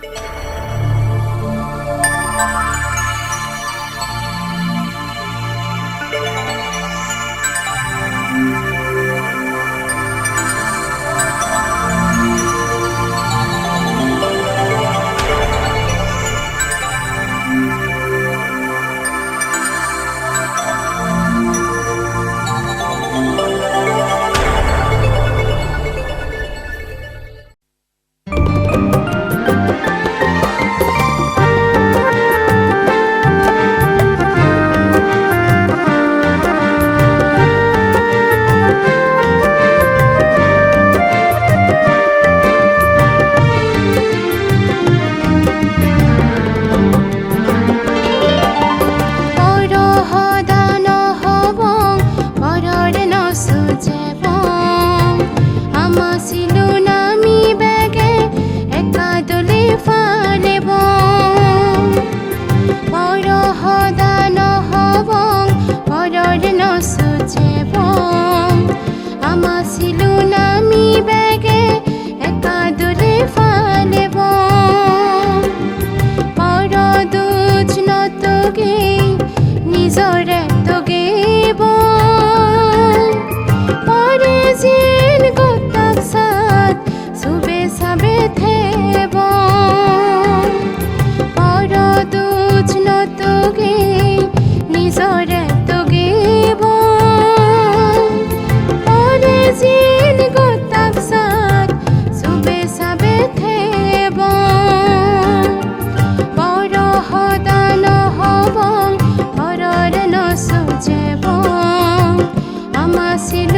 Música ছিল আমাছিলো নামি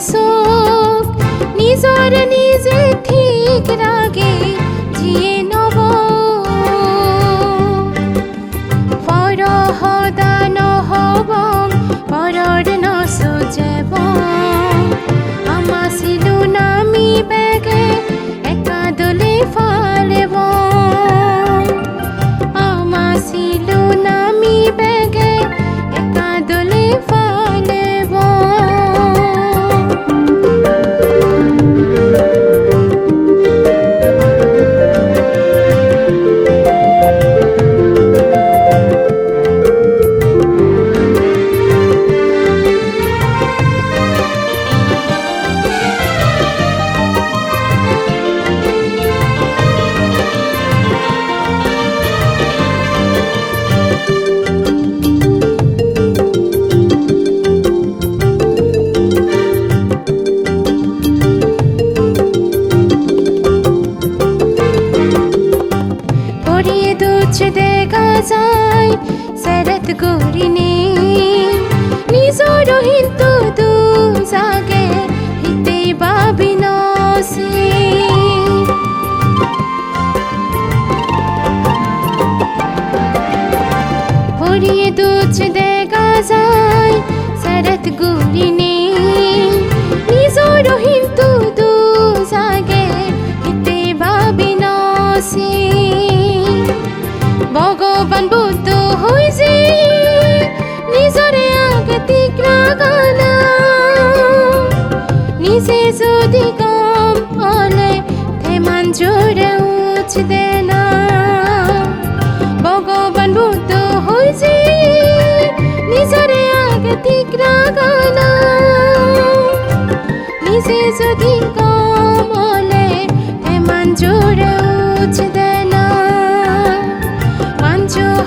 সিন্দিস নিজর নিজে ঠিক গাজায় সরত গরিনে। নিজরহীন তো দু জাগে হিতে বাবিনসে। হরিয়ে দুচ দে গাজায় সরত গরিনে। ভগবান বুদ্ধ হইছে, নিজরে আগে তিক্রা গানা। নিজে যদি কম হলে থেমান জোরে উচ গানা। নিজে যদি কম হলে জোরে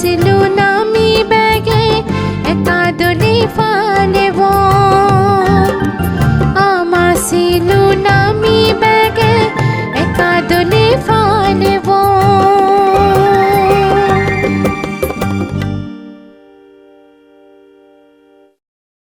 c'est l'eau.